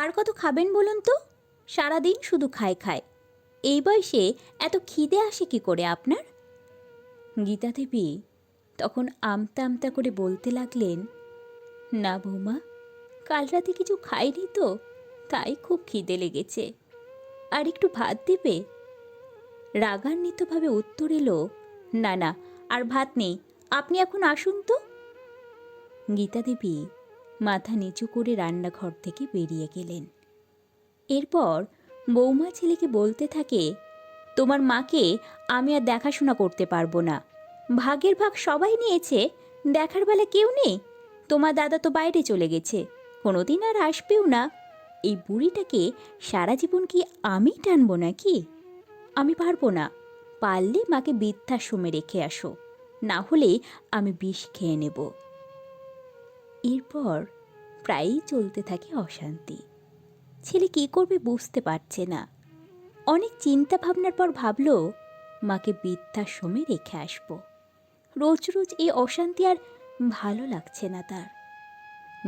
আর কত খাবেন বলুন তো? সারাদিন শুধু খায় খায়। এই বয়সে এত খিদে আসে কি করে আপনার? গীতা দেবী তখন আমতা আমতা করে বলতে লাগলেন, না বৌমা, কাল রাতে কিছু খাইনি তো, তাই খুব খিদে লেগেছে। আর একটু ভাত দেবে? রাগান্বিতভাবে উত্তর এলো, না না, আর ভাত নেই, আপনি এখন আসুন তো। গীতা দেবী মাথা নিচু করে রান্নাঘর থেকে বেরিয়ে গেলেন। এরপর বৌমা ছেলেকে বলতে থাকে, তোমার মাকে আমি আর দেখাশোনা করতে পারব না। ভাগের ভাগ সবাই নিয়েছে, দেখার বেলা কেউ নেই। তোমার দাদা তো বাইরে চলে গেছে, কোনোদিন আর আসবেও না। এই বুড়িটাকে সারা জীবন কি আমি টানবো নাকি? আমি পারব না। পারলে মাকে বৃদ্ধাশ্রমে রেখে আসো। না হলে আমি বিষ খেয়ে নেব। এরপর প্রায়ই চলতে থাকে অশান্তি। ছেলে কি করবে বুঝতে পারছে না। অনেক চিন্তা ভাবনার পর ভাবল, মাকে বৃদ্ধাশ্রমে রেখে আসব। রোজ রোজ এই অশান্তি আর ভালো লাগছে না তার।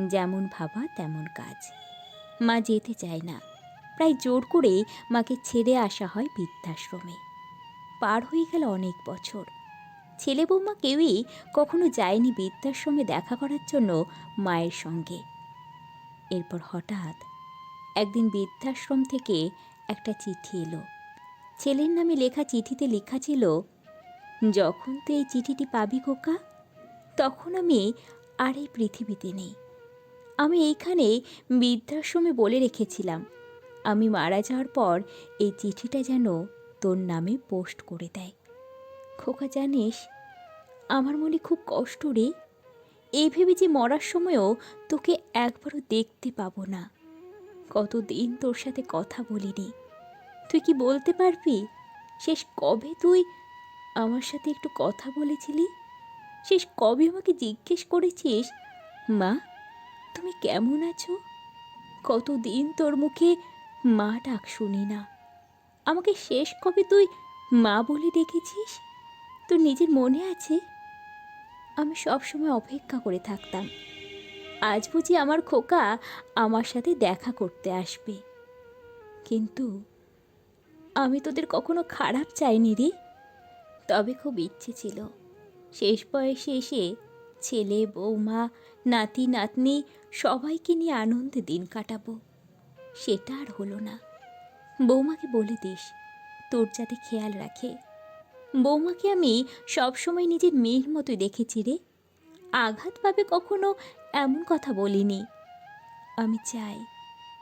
যেমন ভাবা, তেমন কাজ। মা যেতে চায় না। প্রায় জোর করে মাকে ছেড়ে আসা হয় বৃদ্ধাশ্রমে। পার হয়ে গেল অনেক বছর। ছেলে বৌমা কেউই কখনো যায়নি বৃদ্ধাশ্রমে দেখা করার জন্য মায়ের সঙ্গে। এরপর হঠাৎ একদিন বৃদ্ধাশ্রম থেকে একটা চিঠি এলো। ছেলের নামে লেখা চিঠিতে লেখা ছিল, যখন তুই এই চিঠিটি পাবি খোকা, তখন আমি আর এই পৃথিবীতে নেই। আমি এইখানে বৃদ্ধাশ্রমে বলে রেখেছিলাম, আমি মারা যাওয়ার পর এই চিঠিটা যেন তোর নামে পোস্ট করে দেয়। খোকা জানিস, আমার মনে খুব কষ্ট রে। এই ভেবে যে মরার সময়ও তোকে একবারও দেখতে পাবো না। কতদিন তোর সাথে কথা বলিনি। তুই কি বলতে পারবি? শেষ কবে তুই আমার সাথে একটু কথা বলেছিলি? শেষ কবে আমাকে জিজ্ঞেস করেছিস? মা, তুমি কেমন আছো? কতদিন তোর মুখে মা ডাক শুনি না। আমাকে শেষ কবে তুই মা বলে ডেকেছিস? তোর নিজের মনে আছে? আমি সবসময় অপেক্ষা করে থাকতাম। আজ বুঝি আমার খোকা আমার সাথে দেখা করতে আসবে। কিন্তু আমি তোদের কখনো খারাপ চাইনি রে। তবে খুব ইচ্ছে ছিল। শেষ বয়সে এসে ছেলে, বৌমা, নাতি, নাতনি সবাইকে নিয়ে আনন্দে দিন কাটাবো। সেটা আর হলো না। বৌমাকে বলে দিস, তোর যাতে খেয়াল রাখে। বৌমাকে আমি সবসময় নিজের মেয়ের মতোই দেখেছি রে। আঘাত পাবে কখনো এমন কথা বলিনি। আমি চাই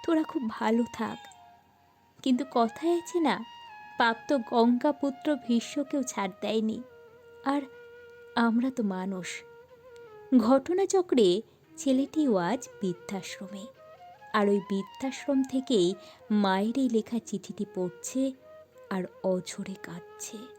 তোরা খুব ভালো থাক। কিন্তু কথায় আছে না পাপ তো গঙ্গাপুত্র ভীষ্মকেও ছাড় দেয়নি। আর আমরা তো মানুষ। ঘটনাচক্রে ছেলেটিও আজ বৃদ্ধাশ্রমে। আর ওই বৃদ্ধাশ্রম থেকেই মায়ের এই লেখা চিঠিটি পড়ছে আর অঝরে কাঁদছে।